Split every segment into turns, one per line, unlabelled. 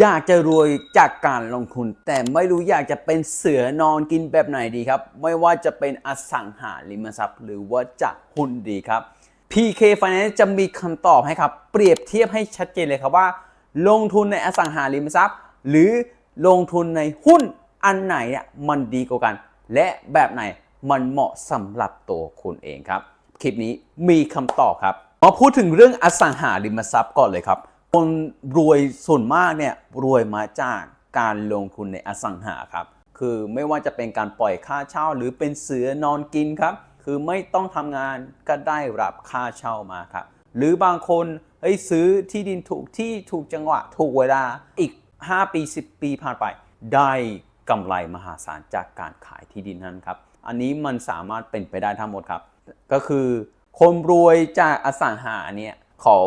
อยากจะรวยจากการลงทุน แต่ไม่รู้อยากจะเป็นเสือนอนกินแบบไหนดีครับ ไม่ว่าจะเป็นอสังหาริมทรัพย์ หรือว่าจะหุ้นดีครับ PK Finance จะมีคำตอบให้ครับ เปรียบเทียบให้ชัดเจนเลยครับว่า ลงทุนในอสังหาริมทรัพย์ หรือลงทุนในหุ้นอันไหนเนี่ยมันดีกว่ากัน และแบบไหนมันเหมาะสำหรับตัวคุณเองครับ คลิปนี้มีคำตอบครับมาพูดถึงเรื่องอสังหาริมทรัพย์ก่อนเลยครับ คนรวยส่วนมากเนี่ยรวยมาจากการลงทุนในอสังหาครับ คือไม่ว่าจะเป็นการปล่อยค่าเช่าหรือเป็นเสือนอนกินครับ คือไม่ต้องทำงานก็ได้รับค่าเช่ามาครับ หรือบางคนเฮ้ยซื้อที่ดินถูกที่ถูกจังหวะถูกเวลาอีก 5 ปี 10 ปีผ่านไป ได้กำไรมหาศาลจากการขายที่ดินนั้นครับ อันนี้มันสามารถเป็นไปได้ทั้งหมดครับ ก็คือคนรวยจากอสังหาเนี่ย เขา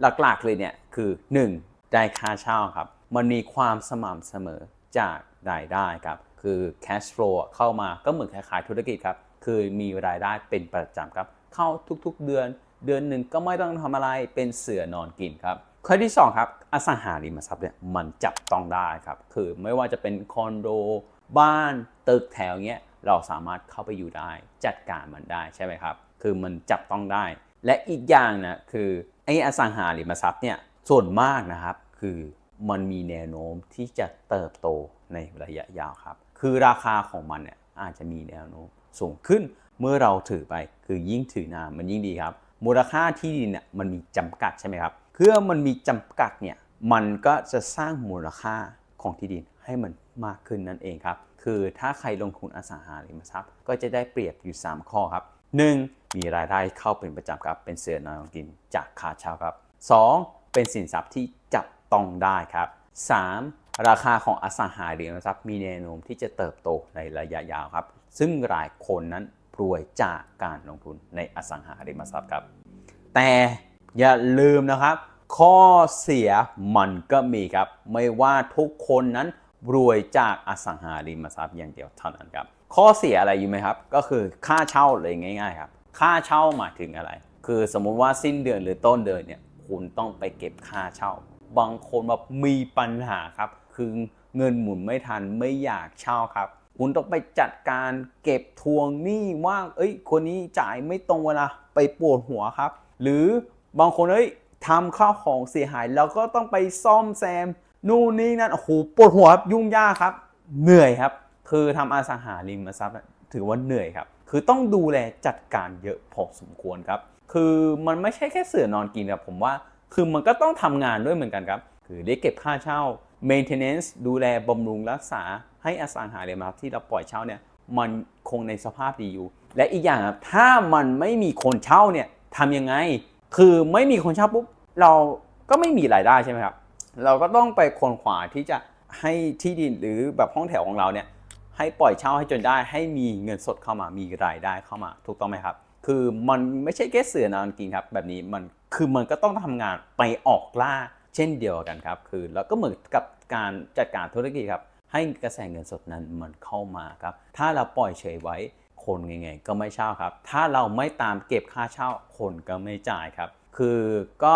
หลักๆเลยเนี่ยคือ 1. ได้ค่าเช่าครับ มันมีความสม่ำเสมอจากรายได้ครับ คือ cash flow เข้ามาก็เหมือนคล้ายๆธุรกิจครับ คือมีรายได้เป็นประจำครับ เข้าทุกๆเดือน เดือนหนึ่งก็ไม่ต้องทำอะไรเป็นเสือนอนกินครับข้อที่2ครับอสังหาริมทรัพย์เนี่ยมันจับต้องได้ครับ คือไม่ว่าจะเป็นคอนโด บ้านตึกแถวเงี้ยเราสามารถเข้าไปอยู่ได้ จัดการมันได้ใช่ไหมครับ คือมันจับต้องได้ และอีกอย่างนะคือ ไอ้อสังหาริมทรัพย์เนี่ยส่วนมากนะครับคือมันมีแนวโน้มที่จะเติบโตในระยะยาวครับ คือราคาของมันเนี่ยอาจจะมีแนวโน้มสูงขึ้นเมื่อเราถือไปคือยิ่งถือนานมันยิ่งดีครับ มูลค่าที่ดินเนี่ยมันมีจำกัดใช่ไหมครับเพื่อมันมีจำกัดเนี่ยมันก็จะสร้างมูลค่าของที่ดินให้มันมากขึ้นนั่นเองครับ คือถ้าใครลงทุนอสังหาริมทรัพย์ ก็จะได้เปรียบอยู่ 3 ข้อครับ 1. มีรายได้เข้าเป็นประจำครับ เป็นเสือนอนกินจากค่าเช่าครับ 2. เป็นสินทรัพย์ที่จับต้องได้ครับ 3. ราคาของอสังหาริมทรัพย์มีแนวโน้มที่จะเติบโตในระยะยาวครับ ซึ่งหลายคนนั้นรวยจากการลงทุนในอสังหาริมทรัพย์ครับ แต่อย่าลืมนะครับ ข้อเสียมันก็มีครับ ไม่ว่าทุกคนนั้นรวยจากอสังหาริมทรัพย์อย่างเดียวเท่านั้นครับ ข้อเสียอะไรอยู่ไหมครับ ก็คือค่าเช่าเลยง่าย ๆ ครับ ค่าเช่าหมายถึงอะไร คือสมมุติว่าสิ้นเดือนหรือต้นเดือนเนี่ยคุณต้องไปเก็บค่าเช่า บางคนแบบมีปัญหาครับ คือเงินหมุนไม่ทันไม่อยากเช่าครับ คุณต้องไปจัดการเก็บทวงหนี้ว่าเอ้ย คนนี้จ่ายไม่ตรงเวลาไปปวดหัวครับ หรือบางคนเอ้ยทำข้าวของเสียหายแล้วก็ต้องไปซ่อมแซม นู่นนี่นั่นโอ้โหปวดหัวครับยุ่งยากครับ เหนื่อยครับ คือทำอสังหาริมทรัพย์ถือว่าเหนื่อยครับ คือต้องดูแลจัดการเยอะพอสมควรครับ คือมันไม่ใช่แค่เสือนอนกินครับผมว่า คือมันก็ต้องทำงานด้วยเหมือนกันครับ คือได้เก็บค่าเช่า maintenance ดูแลบำรุงรักษาให้อสังหาริมทรัพย์ที่เราปล่อยเช่าเนี่ยมันคงในสภาพดีอยู่ และอีกอย่างครับถ้ามันไม่มีคนเช่าเนี่ยทำยังไง คือไม่มีคนเช่าปุ๊บเราก็ไม่มีรายได้ใช่ไหมครับ เราก็ต้องไปคนขวาที่จะให้ที่ดินหรือแบบห้องแถวของเราเนี่ย ให้ปล่อยเช่าให้จนได้ให้มีเงินสดเข้ามามีรายได้เข้ามา ถูกต้องไหมครับ คือมันไม่ใช่แค่เสือนอนกินครับ แบบนี้มันคือมันก็ต้องทำงานไปออกล่าเช่นเดียวกันครับ คือแล้วก็เหมือนกับการจัดการธุรกิจครับ ให้กระแสเงินสดนั้นมันเข้ามาครับ ถ้าเราปล่อยเฉยไว้คนไงๆก็ไม่เช่าครับ ถ้าเราไม่ตามเก็บค่าเช่าคนก็ไม่จ่ายครับ คือก็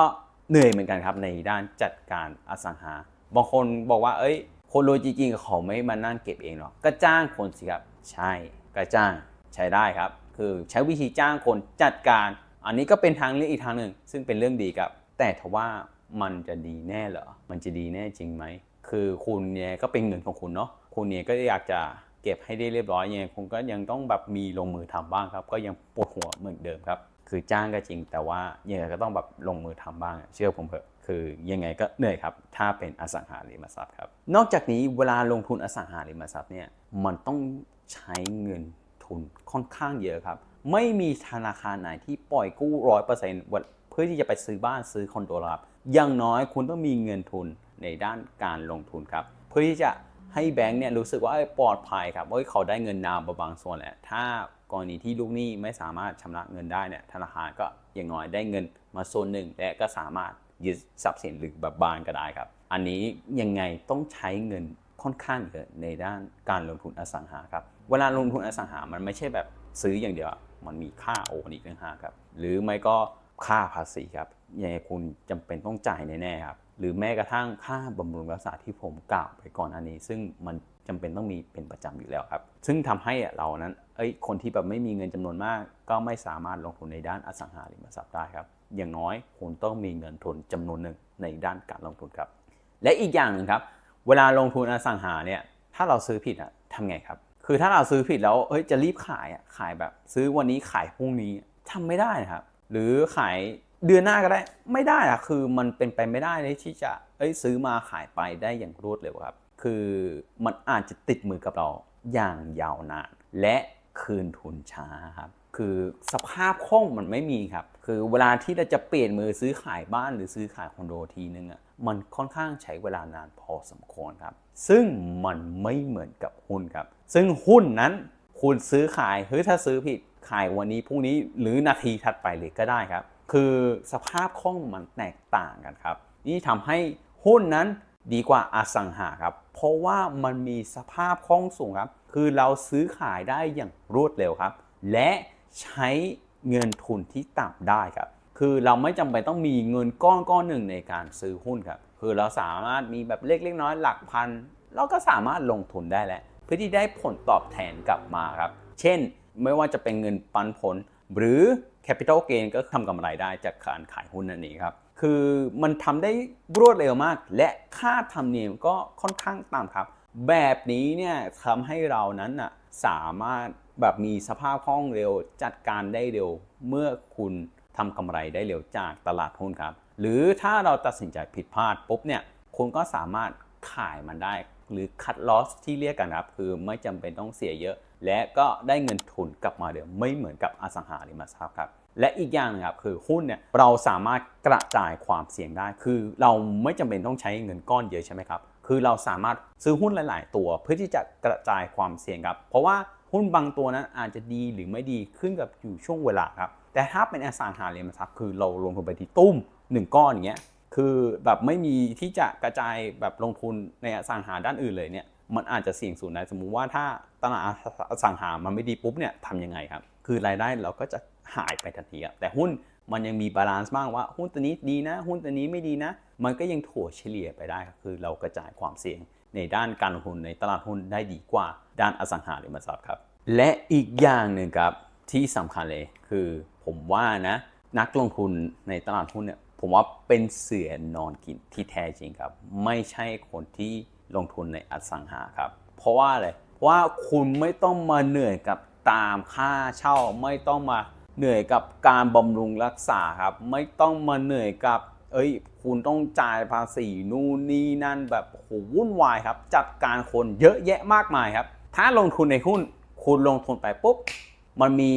เหนื่อยเหมือนกันครับในด้านจัดการอสังหา บางคนบอกว่า เอ้ย คนรวยจริงๆเขาไม่มานั่งเก็บเองหรอกก็จ้างคนสิครับใช่ก็จ้างใช้ได้ครับ คือใช้วิธีจ้างคนจัดการ อันนี้ก็เป็นทางเลือกอีกทางหนึ่ง ซึ่งเป็นเรื่องดีครับ แต่ทว่ามันจะดีแน่เหรอมันจะดีแน่จริงไหมคือคุณเนี่ยก็เป็นเงินของคุณเนาะคุณเนี่ยก็อยากจะเก็บให้ได้เรียบร้อยยังไงคุณก็ยังต้องแบบมีลงมือทำบ้างครับ ก็ยังปวดหัวเหมือนเดิมครับ คือจ้างก็จริงแต่ว่ายังไงก็ต้องแบบลงมือทำบ้าง เชื่อผมเถอะ คือยังไงก็เหนื่อยครับ ถ้าเป็นอสังหาริมทรัพย์ครับ นอกจากนี้เวลาลงทุนอสังหาริมทรัพย์เนี่ยมันต้องใช้เงินทุนค่อนข้างเยอะครับ ไม่มีธนาคารไหนที่ปล่อยกู้ร้อยเปอร์เซ็นต์เพื่อที่จะไปซื้อบ้านซื้อคอนโดครับอย่างน้อยคุณต้องมีเงินทุนในด้านการลงทุนครับเพื่อที่จะให้แบงค์เนี่ยรู้สึกว่าปลอดภัยครับว่าเขาได้เงินนามบางส่วนแหละถ้ากรณีที่ลูกหนี้ไม่สามารถชำระเงินได้เนี่ยธนาคารก็อย่างน้อยได้เงินมาส่วนหนึ่งและก็สามารถ ยึดทรัพย์สินหรือแบบบ้านก็ได้ครับ อันนี้ยังไงต้องใช้เงินค่อนข้างเยอะในด้านการลงทุนอสังหาครับ เวลาลงทุนอสังหามันไม่ใช่แบบซื้ออย่างเดียว มันมีค่าโอนอีกต่างหากครับ หรือไม่ก็ค่าภาษีครับยังไงคุณจำเป็นต้องจ่ายแน่ๆครับ หรือแม้กระทั่งค่าบำรุงรักษาที่ผมกล่าวไปก่อนอันนี้ ซึ่งมัน จำเป็นต้องมีเป็นประจำอยู่แล้วครับ ซึ่งทำให้เรานั้นเอ้ยคนที่แบบไม่มีเงินจำนวนมาก ก็ไม่สามารถลงทุนในด้านอสังหาริมทรัพย์ได้ครับ อย่างน้อยคุณต้องมีเงินทุนจำนวนหนึ่งในด้านการลงทุนครับ และอีกอย่างหนึ่งครับ เวลาลงทุนอสังหาเนี่ยถ้าเราซื้อผิดอะทำไงครับ คือถ้าเราซื้อผิดแล้วเอ้ยจะรีบขายอะขายแบบ ซื้อวันนี้ขายพรุ่งนี้ทำไม่ได้นะครับ หรือขายเดือนหน้าก็ได้ไม่ได้อะคือมันเป็นไปไม่ได้เลยที่จะเอ้ยซื้อมาขายไปได้อย่างรวดเร็วครับ คือมันอาจจะติดมือกับเราอย่างยาวนาน และคืนทุนช้าครับคือสภาพคล่องมันไม่มีครับ คือเวลาที่เราจะเปลี่ยนมือซื้อขายบ้านหรือซื้อขายคอนโดทีนึงอะมันค่อนข้างใช้เวลานานพอสมควรครับ ซึ่งมันไม่เหมือนกับหุ้นครับ ซึ่งหุ้นนั้นคุณซื้อขายเฮ้ยถ้าซื้อผิดขายวันนี้พรุ่งนี้หรือนาทีถัดไปเลยก็ได้ครับ คือสภาพคล่องมันแตกต่างกันครับ นี่ทำให้หุ้นนั้นดีกว่าอสังหาครับ เพราะว่ามันมีสภาพคล่องสูงครับ คือเราซื้อขายได้อย่างรวดเร็วครับ และใช้เงินทุนที่ต่ำได้ครับ คือเราไม่จำเป็นต้องมีเงินก้อนก้อนหนึ่งในการซื้อหุ้นครับ คือเราสามารถมีแบบเล็กๆน้อยๆหลักพันเราก็สามารถลงทุนได้แล้วเพื่อที่ได้ผลตอบแทนกลับมาครับ เช่น ไม่ว่าจะเป็นเงินปันผล หรือ Capital Gain ก็ทำกำไรได้จากการขายหุ้นนั่นเองครับ คือมันทำได้รวดเร็วมาก และค่าธรรมเนียมก็ค่อนข้างต่ำครับ แบบนี้เนี่ยทำให้เรานั้นน่ะสามารถแบบมีสภาพคล่องเร็วจัดการได้เร็วเมื่อคุณทำกำไรได้เร็วจากตลาดหุ้นครับ หรือถ้าเราตัดสินใจผิดพลาดปุ๊บเนี่ยคุณก็สามารถขายมันได้ หรือคัดลอสที่เรียกกันครับ คือไม่จำเป็นต้องเสียเยอะ และก็ได้เงินทุนกลับมาเดิมไม่เหมือนกับอสังหาริมทรัพย์ครับ และอีกอย่างนึงครับคือหุ้นเนี่ยเราสามารถกระจายความเสี่ยงได้ คือเราไม่จำเป็นต้องใช้เงินก้อนเยอะใช่ไหมครับ คือเราสามารถซื้อหุ้นหลาย ๆ ตัวเพื่อที่จะกระจายความเสี่ยงครับ เพราะว่าหุ้นบางตัวนั้นอาจจะดีหรือไม่ดีขึ้นกับอยู่ช่วงเวลาครับ แต่ถ้าเป็นอสังหาริมทรัพย์คือเราลงทุนไปที่ตุ้มหนึ่งก้อนอย่างเงี้ย คือแบบไม่มีที่จะกระจายแบบลงทุนในอสังหาด้านอื่นเลยเนี่ย มันอาจจะเสี่ยงสูงได้สมมุติว่าถ้าตลาดอสังหามันไม่ดีปุ๊บเนี่ยทำยังไงครับ คือรายได้เราก็จะ หายไปทันทีครับแต่หุ้นมันยังมีบาลานซ์บ้างว่าหุ้นตัวนี้ดีนะ หุ้นตัวนี้ไม่ดีนะ มันก็ยังถั่วเฉลี่ยไปได้ครับคือเรากระจายความเสี่ยงในด้านการลงทุนในตลาดหุ้นได้ดีกว่าด้านอสังหาริมทรัพย์ครับ และอีกอย่างหนึ่งครับที่สำคัญเลยคือผมว่านะนักลงทุนในตลาดหุ้นเนี่ยผมว่าเป็นเสือนอนกินที่แท้จริงครับ ไม่ใช่คนที่ลงทุนในอสังหาครับ เพราะว่าอะไรเพราะว่าคุณไม่ต้องมาเหนื่อยกับตามค่าเช่าไม่ต้องมา เหนื่อยกับการบำรุงรักษาครับ ไม่ต้องมาเหนื่อยกับ เอ้ย คุณต้องจ่ายภาษีนู่นนี่นั่นแบบโหวุ่นวายครับ จัดการคนเยอะแยะมากมายครับ ถ้าลงทุนในหุ้น คุณลงทุนไปปุ๊บ มันมี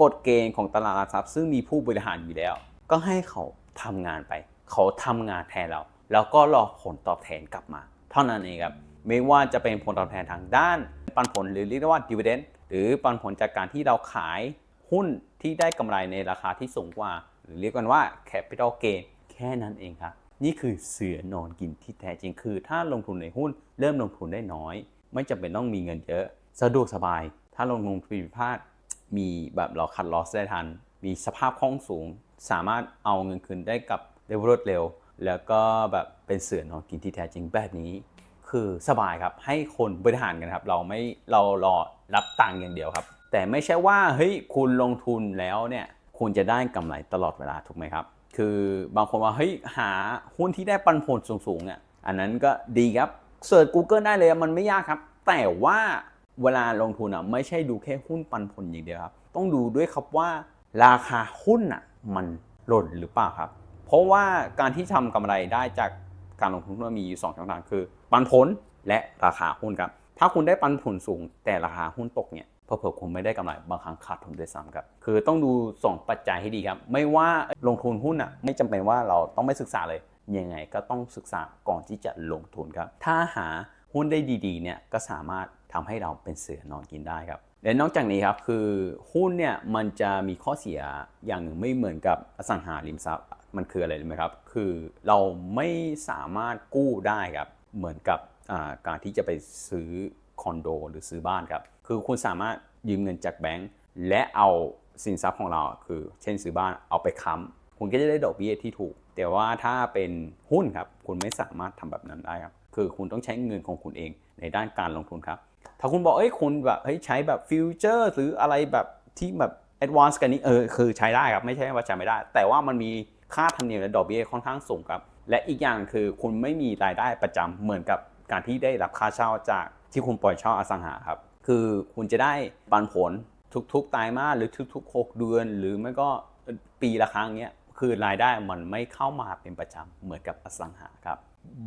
กฎเกณฑ์ของตลาดหลักทรัพย์ซึ่งมีผู้บริหารอยู่แล้ว ก็ให้เขาทำงานไป เขาทำงานแทนเรา แล้วก็รอผลตอบแทนกลับมา เท่านั้นเองครับ ไม่ว่าจะเป็นผลตอบแทนทางด้าน ปันผลหรือเรียกว่า dividend หรือปันผลจากการที่เราขาย หุ้นที่ได้กำไรในราคาที่สูงกว่า หรือเรียกกันว่า capital gain แค่นั้นเองครับ นี่คือเสือนอนกินที่แท้จริงคือ ถ้าลงทุนในหุ้นเริ่มลงทุนได้น้อย ไม่จำเป็นต้องมีเงินเยอะ สะดวกสบาย ถ้าลงทุนผิดพลาด มีแบบเราคัดลอสได้ทัน มีสภาพคล่องสูง สามารถเอาเงินคืนได้กับได้รวดเร็ว แล้วก็แบบเป็นเสือนอนกินที่แท้จริงแบบนี้ คือสบายครับให้คนบริหารกันครับ เราไม่เรารอรับตังค์อย่างเดียวครับ แต่ไม่ใช่ว่าเฮ้ยคุณลงทุนแล้วเนี่ยคุณจะได้กำไรตลอดเวลาถูกไหมครับ คือบางคนว่าเฮ้ยหาหุ้นที่ได้ปันผลสูงๆเนี่ยอันนั้นก็ดีครับเสิร์ช Google ได้เลยมันไม่ยากครับ แต่ว่าเวลาลงทุนอะไม่ใช่ดูแค่หุ้นปันผลอย่างเดียวครับ ต้องดูด้วยครับว่าราคาหุ้นอะมันหล่นหรือเปล่าครับ เพราะว่าการที่ทำกำไรได้จากการลงทุนมันมีอยู่สองช่องทางคือ ปันผลและราคาหุ้นครับ ถ้าคุณได้ปันผลสูงแต่ราคาหุ้นตกเนี่ย เผื่อคุณไม่ได้กำไรบางครั้งขาดทุนด้วยซ้ำครับ คือต้องดูสองปัจจัยให้ดีครับ ไม่ว่าลงทุนหุ้นอะไม่จำเป็นว่าเราต้องไม่ศึกษาเลย ยังไงก็ต้องศึกษาก่อนที่จะลงทุนครับ ถ้าหาหุ้นได้ดีๆเนี่ยก็สามารถทำให้เราเป็นเสือนอนกินได้ครับและนอกจากนี้ครับคือหุ้นเนี่ยมันจะมีข้อเสียอย่างหนึ่งไม่เหมือนกับอสังหาริมทรัพย์มันคืออะไรรู้ไหมครับ คือเราไม่สามารถกู้ได้ครับเหมือนกับการที่จะไปซื้อคอนโด หรือซื้อบ้านครับ คือคุณสามารถยืมเงินจากแบงก์และเอาสินทรัพย์ของเราคือ เช่นซื้อบ้านเอาไปค้ำคุณก็จะได้ดอกเบี้ยที่ถูก แต่ว่าถ้าเป็นหุ้นครับคุณไม่สามารถทำแบบนั้นได้ครับคือคุณต้องใช้เงินของคุณเองในด้านการลงทุนครับ ถ้าคุณบอกเอ้ยคุณแบบเฮ้ยใช้แบบฟิวเจอร์หรืออะไรแบบที่แบบแอดวานซ์กันนี้เออคือใช้ได้ครับไม่ใช่ว่าใช้ไม่ได้ แต่ว่ามันมีค่าธรรมเนียมและดอกเบี้ยค่อนข้างสูงครับ และอีกอย่างคือคุณไม่มีรายได้ประจำเหมือนกับการที่ได้รับค่าเช่าจากที่คุณปล่อยเช่าอสังหาครับ คือคุณจะได้ปันผลทุกๆไตรมาสหรือทุกๆ 6 เดือน หรือไม่ก็ปีละครั้งเนี้ยคือรายได้มันไม่เข้ามาเป็นประจำเหมือนกับอสังหาครับ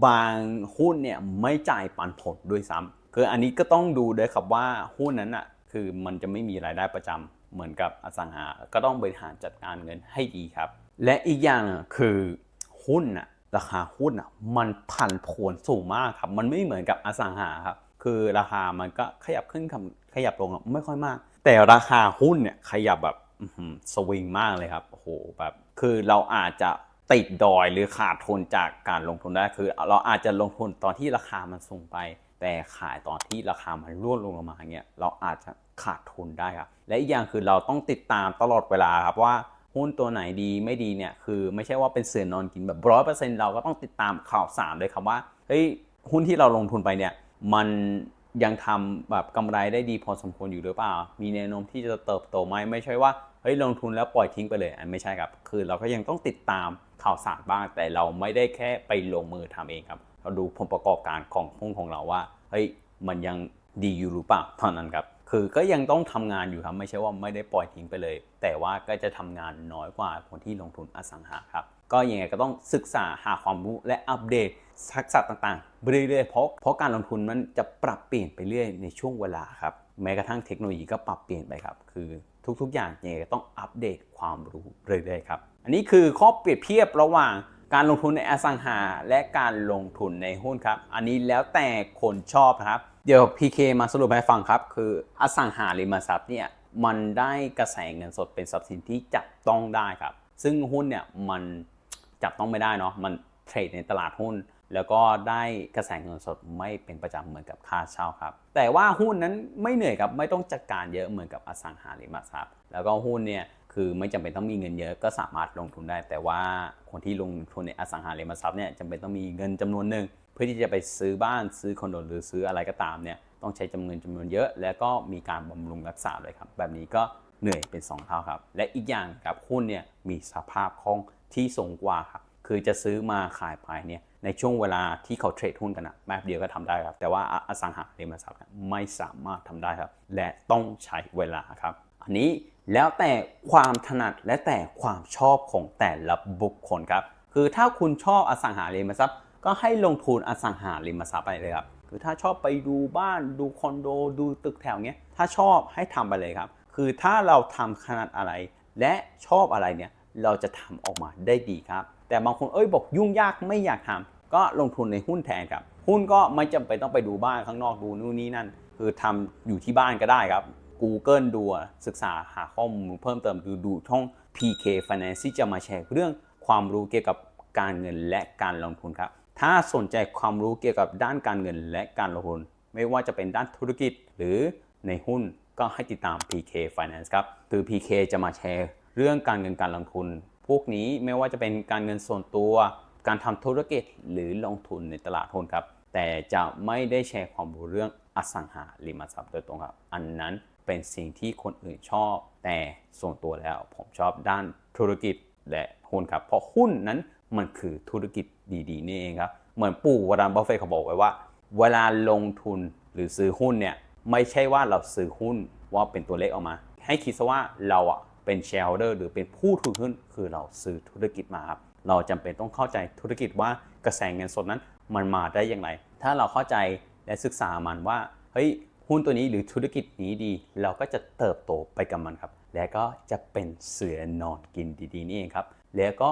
บางหุ้นเนี่ยไม่จ่ายปันผลด้วยซ้ำคืออันนี้ก็ต้องดูด้วยครับว่าหุ้นนั้นอะคือมันจะไม่มีรายได้ประจำเหมือนกับอสังหา ก็ต้องบริหารจัดการเงินให้ดีครับ และอีกอย่างคือหุ้นอะราคาหุ้นอะมันผันผวนสูงมากครับ มันไม่เหมือนกับอสังหาครับ คือราคามันก็ขยับขึ้นขยับลงไม่ค่อยมาก แต่ราคาหุ้นเนี่ยขยับแบบสวิงมากเลยครับโอ้โหแบบคือเราอาจจะติดดอยหรือขาดทุนจากการลงทุนได้คือ เราอาจจะลงทุนตอนที่ราคามันสูงไป แต่ขายตอนที่ราคามันร่วงลงมาอย่างเงี้ยเราอาจจะขาดทุนได้ครับและอีกอย่างคือเราต้องติดตามตลอดเวลาครับว่าหุ้นตัวไหนดีไม่ดีเนี่ยคือไม่ใช่ว่าเป็นเสือนอนกินแบบร้อยเปอร์เซ็นต์เราก็ต้องติดตามข่าวสารเลยครับว่าเฮ้ยหุ้นที่เราลงทุนไปเนี่ย มันยังทำแบบกำไรได้ดีพอสมควรอยู่หรือเปล่า มีแนวโน้มที่จะเติบโตไหมไม่ใช่ว่าเฮ้ยลงทุนแล้วปล่อยทิ้งไปเลยอันไม่ใช่ครับ คือเราก็ยังต้องติดตามข่าวสารบ้าง แต่เราไม่ได้แค่ไปลงมือทำเองครับ เราดูผลประกอบการของหุ้นของเราว่าเฮ้ยมันยังดีอยู่หรือเปล่าเท่านั้นครับ คือก็ยังต้องทำงานอยู่ครับ ไม่ใช่ว่าไม่ได้ปล่อยทิ้งไปเลย แต่ว่าก็จะทำงานน้อยกว่าคนที่ลงทุนอสังหาครับ ก็ยังไงก็ต้องศึกษาหาความรู้และอัปเดต ทักษะต่างๆเรื่อยๆเพราะเพราะการลงทุนมันจะปรับเปลี่ยนไปเรื่อยในช่วงเวลาครับแม้กระทั่งเทคโนโลยีก็ปรับเปลี่ยนไปครับ คือทุกๆ อย่างยังไงก็ต้องอัปเดตความรู้เรื่อยๆครับ อันนี้คือข้อเปรียบเทียบระหว่างการลงทุนในอสังหา และการลงทุนในหุ้นครับ อันนี้แล้วแต่คนชอบครับ เดี๋ยว PK มาสรุปให้ฟังครับ คืออสังหาริมทรัพย์เนี่ยมันได้กระแสเงินสดเป็นทรัพย์สินที่จับต้องได้ครับ ซึ่งหุ้นเนี่ยมันจับต้องไม่ได้เนาะมัน เทรดในตลาดหุ้น แล้วก็ได้กระแสเงินสดไม่เป็นประจำเหมือนกับค่าเช่าครับ แต่ว่าหุ้นนั้นไม่เหนื่อยครับไม่ต้องจัดการเยอะเหมือนกับอสังหาริมทรัพย์ แล้วก็หุ้นเนี่ยคือไม่จำเป็นต้องมีเงินเยอะก็สามารถลงทุนได้ แต่ว่าคนที่ลงทุนในอสังหาริมทรัพย์เนี่ยจำเป็นต้องมีเงินจำนวนหนึ่งเพื่อที่จะไปซื้อบ้านซื้อคอนโดหรือซื้ออะไรก็ตามเนี่ยต้องใช้จำนวนจำนวนเยอะ แล้วก็มีการบำรุงรักษาเลยครับ แบบนี้ก็เหนื่อยเป็น 2 เท่าครับ และอีกอย่างครับหุ้นเนี่ยมีสภาพคล่องที่สูงกว่าครับ คือจะซื้อมาขายไปเนี่ยในช่วงเวลาที่เขาเทรดหุ้นกันนะแป๊บเดียวก็ทำได้ครับ แต่ว่าอสังหาริมทรัพย์ไม่สามารถทำได้ครับ และต้องใช้เวลาครับ อันนี้แล้วแต่ความถนัดและแต่ความชอบของแต่ละบุคคลครับ คือถ้าคุณชอบอสังหาริมทรัพย์ ก็ให้ลงทุนอสังหาริมทรัพย์ไปเลยครับคือถ้าชอบไปดูบ้านดูคอนโดดูตึกแถวเนี้ยถ้าชอบให้ทำไปเลยครับ คือถ้าเราทำขนาดอะไร และชอบอะไรเนี่ยเราจะทำออกมาได้ดีครับ แต่บางคนเอ้ยบอกยุ่งยากไม่อยากทำก็ลงทุนในหุ้นแทนครับ หุ้นก็ไม่จำเป็นต้องไปดูบ้านข้างนอกดูนู่นนี่นั่น คือทำอยู่ที่บ้านก็ได้ครับ Google ดูศึกษาหาข้อมูลเพิ่มเติมดูดูช่อง PK Finance ที่จะมาแชร์เรื่องความรู้เกี่ยวกับการเงินและการลงทุนครับ ถ้าสนใจความรู้เกี่ยวกับด้านการเงินและการลงทุน ไม่ว่าจะเป็นด้านธุรกิจหรือในหุ้นก็ให้ติดตาม PK Finance ครับคือ PK จะมาแชร์เรื่องการเงินการลงทุน พวกนี้ไม่ว่าจะเป็นการเงินส่วนตัว การทำธุรกิจหรือลงทุนในตลาดหุ้นครับ แต่จะไม่ได้แชร์ความรู้เรื่องอสังหาริมทรัพย์โดยตรงครับ อันนั้นเป็นสิ่งที่คนอื่นชอบ แต่ส่วนตัวแล้วผมชอบด้านธุรกิจและหุ้นครับ เพราะหุ้นนั้นมันคือธุรกิจดีๆนี่เองครับ เหมือนปู่วารานบัฟเฟตเขาบอกไว้ว่า เวลาลงทุนหรือซื้อหุ้นเนี่ยไม่ใช่ว่าเราซื้อหุ้นว่าเป็นตัวเลขออกมา ให้คิดซะว่าเราอะ เป็น shareholder หรือเป็นผู้ถือหุ้นคือเราซื้อธุรกิจมาครับเราจำเป็นต้องเข้าใจธุรกิจว่ากระแสเงินสดนั้นมันมาได้อย่างไร ถ้าเราเข้าใจและศึกษามันว่าเฮ้ยหุ้นตัวนี้หรือธุรกิจนี้ดี เราก็จะเติบโตไปกับมันครับ และก็จะเป็นเสือนอนกินดีๆนี่เองครับ แล้วก็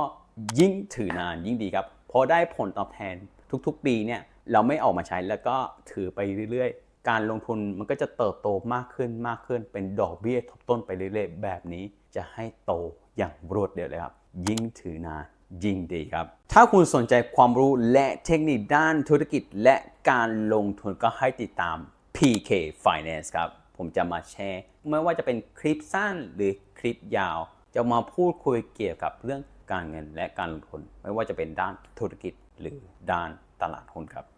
ยิ่งถือนานยิ่งดีครับเพราะได้ผลตอบแทนทุกๆ ปีเนี่ยเราไม่ออกมาใช้แล้วก็ถือไปเรื่อยๆ การลงทุนมันก็จะเติบโตมากขึ้นมากขึ้น เป็นดอกเบี้ยทบต้นไปเรื่อยๆ แบบนี้ จะให้โตอย่างรวดเร็วเลยครับ ยิ่งถือนานยิ่งดีครับ ถ้าคุณสนใจความรู้และเทคนิคด้านธุรกิจและการลงทุนก็ให้ติดตาม PK Finance ครับ ผมจะมาแชร์ ไม่ว่าจะเป็นคลิปสั้นหรือคลิปยาว จะมาพูดคุยเกี่ยวกับเรื่องการเงินและการลงทุน ไม่ว่าจะเป็นด้านธุรกิจหรือด้านตลาดหุ้นครับ